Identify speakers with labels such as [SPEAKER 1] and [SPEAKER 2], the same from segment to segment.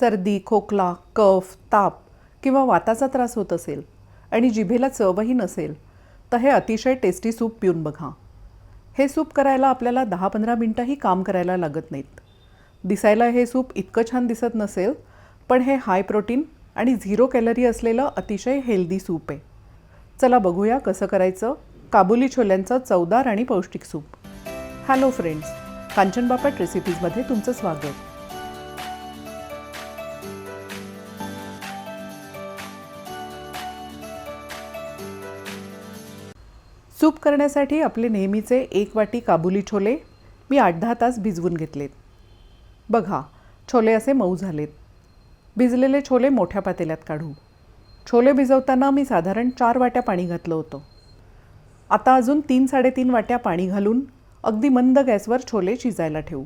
[SPEAKER 1] सर्दी खोकला कफ ताप किंवा वाताचा त्रास होत असेल आणि जिभेला चवही नसेल तर हे अतिशय टेस्टी सूप पिऊन बघा. हे सूप करायला आपल्याला दहा पंधरा मिनटंही काम करायला लागत नाहीत. दिसायला हे सूप इतकं छान दिसत नसेल पण हे हाय प्रोटीन आणि झिरो कॅलरी असलेलं अतिशय हेल्दी सूप आहे. चला बघूया कसं करायचं काबुली छोल्यांचं चवदार आणि पौष्टिक सूप. हॅलो फ्रेंड्स कांचनबापट रेसिपीजमध्ये तुमचं स्वागत. सूप करण्यासाठी आपले नेहमीचे एक वाटी काबुली छोले मी आठ दहा तास भिजवून घेतलेत. बघा छोले असे मऊ झालेत. भिजलेले छोले मोठ्या पातेल्यात काढू. छोले भिजवताना मी साधारण चार वाट्या पाणी घातलं होतं. आता अजून तीन साडेतीन वाट्या पाणी घालून अगदी मंद गॅसवर छोले शिजायला ठेवू.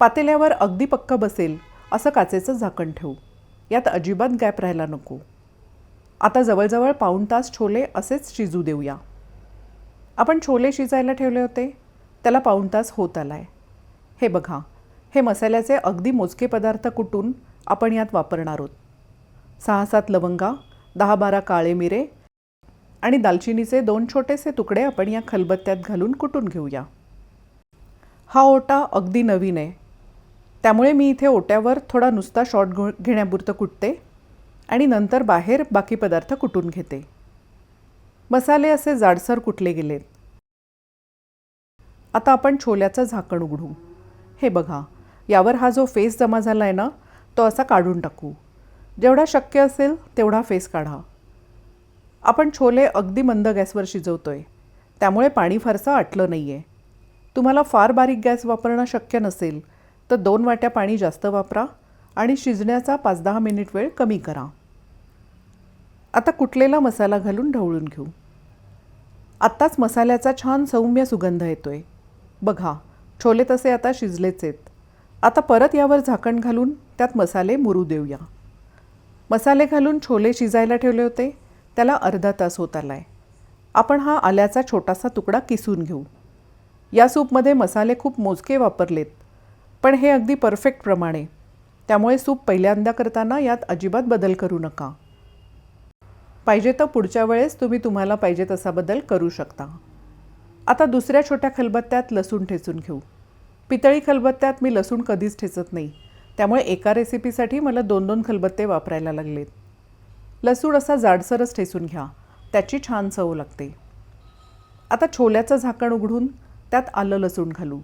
[SPEAKER 1] पातेल्यावर अगदी पक्क बसेल असं काचेचं झाकण ठेवू. यात अजिबात गॅप राहायला नको. आता जवळजवळ पाऊण तास छोले असेच शिजू देऊया. आपण छोले शिजायला ठेवले होते. त्याला पाऊण तास होत आला आहे हे बघा हे मसाल्याचे अगदी मोजके पदार्थ कुटून आपण यात वापरणार आहोत? सहा सात लवंगा दहा बारा काळे मिरे आणि दालचिनीचे दोन छोटेसे तुकडे आपण या खलबत्त्यात घालून कुटून घेऊया. हा ओटा अगदी नवीन आहे. त्यामुळे मी इथे ओट्यावर थोडा नुसता शॉट घेण्यापुरतं कुटते आणि नंतर बाहेर बाकी पदार्थ कुटून घेते. मसाले असे जाडसर कुठले गेलेत आता आपण छोल्याचं झाकण उघडू. हे बघा यावर हा जो फेस जमा झाला आहे ना तो असा काढून टाकू. जेवढा शक्य असेल तेवढा फेस काढा. आपण छोले अगदी मंद गॅसवर शिजवतोय. त्यामुळे पाणी फारसं आटलं नाही आहे तुम्हाला फार बारीक गॅस वापरणं शक्य नसेल तर दोन वाट्या पाणी जास्त वापरा आणि शिजण्याचा पाच दहा मिनिट वेळ कमी करा. आता कुठलेला मसाला घालून ढवळून घेऊ. आत्ताच मसाल्याचा छान सौम्य सुगंध येतोय. बघा छोले तसे आता शिजलेच आहेत. आता परत यावर झाकण घालून त्यात मसाले मुरू देऊया. मसाले घालून छोले शिजायला ठेवले होते. त्याला अर्धा तास होत आला आहे आपण हा आल्याचा छोटासा तुकडा किसून घेऊ. या सूपमध्ये मसाले खूप मोजके वापरलेत. पण हे अगदी परफेक्ट प्रमाणे. त्यामुळे सूप पहिल्यांदा करताना यात अजिबात बदल करू नका. पाहिजे तर पुढच्या वेळेस तुम्ही तुम्हाला पाहिजे तसा बदल करू शकता. आता दुसऱ्या छोट्या खलबत्त्यात लसूण ठेचून घेऊ. पितळी खलबत्त्यात मी लसूण कधीच ठेचत नाही. त्यामुळे एका रेसिपीसाठी मला दोन दोन खलबत्ते वापरायला लागलेत. लसूण असा जाडसरच ठेचून घ्या. त्याची छान चव लागते. आता छोल्याचं झाकण उघडून त्यात आलं लसूण घालू.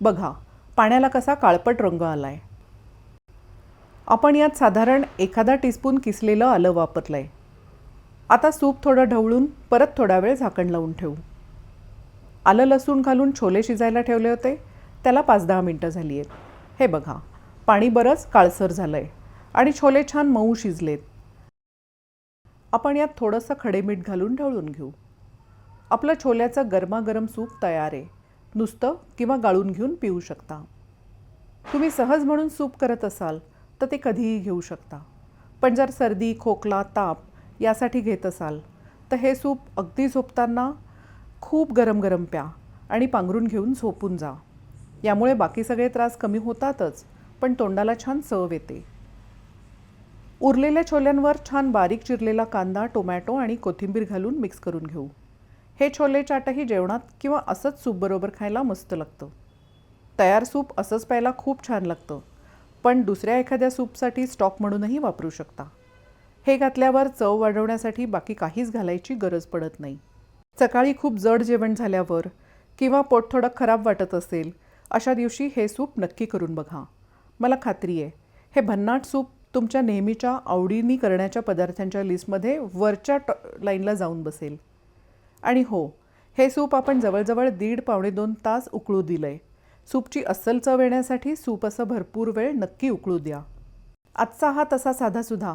[SPEAKER 1] बघा पाण्याला कसा काळपट रंग आला आहे आपण यात साधारण एखादा टीस्पून किसलेलं आलं वापरलं आहे आता सूप थोडं ढवळून परत थोडा वेळ झाकण लावून ठेवू. आलं लसूण घालून छोले शिजायला ठेवले होते. त्याला पाच दहा मिनटं झाली आहेत. हे बघा पाणी बरंच काळसर झालं आहे आणि छोले छान मऊ शिजलेत. आपण यात थोडंसं खडे मीठ घालून ढवळून घेऊ. आपलं छोल्याचं गरमागरम सूप तयार आहे. नुसतं किंवा गाळून घेऊन पिऊ शकता. तुम्ही सहज म्हणून सूप करत असाल तर ते कधीही घेऊ शकता. पण जर सर्दी खोकला ताप यासाठी घेत असाल. तर हे सूप अगदी झोपताना खूप गरम गरम प्या आणि पांघरून घेऊन झोपून जा. यामुळे बाकी सगळे त्रास कमी होतातच पण तोंडाला छान चव येते. उरलेल्या छोल्यांवर छान बारीक चिरलेला कांदा टोमॅटो आणि कोथिंबीर घालून मिक्स करून घेऊ. हे छोले चाटही जेवणात किंवा असंच सूपबरोबर खायला मस्त लागतं. तयार सूप असंच प्यायला खूप छान लागतं पण दुसऱ्या एखाद्या सूपसाठी स्टॉक म्हणूनही वापरू शकता. हे घातल्यावर चव वाढवण्यासाठी बाकी काहीच घालायची गरज पडत नाही. सकाळी खूप जड जेवण झाल्यावर किंवा पोट थोडं खराब वाटत असेल अशा दिवशी हे सूप नक्की करून बघा. मला खात्री आहे हे भन्नाट सूप तुमच्या नेहमीच्या आवडीनी करण्याच्या पदार्थांच्या लिस्टमध्ये वरच्या ट लाईनला जाऊन बसेल. आणि हो हे सूप आपण जवळजवळ दीड पावणे दोन तास उकळू दिलं आहे सूपची अस्सल चव येण्यासाठी सूप असं भरपूर वेळ नक्की उकळू द्या. आजचा हा तसा साधासुधा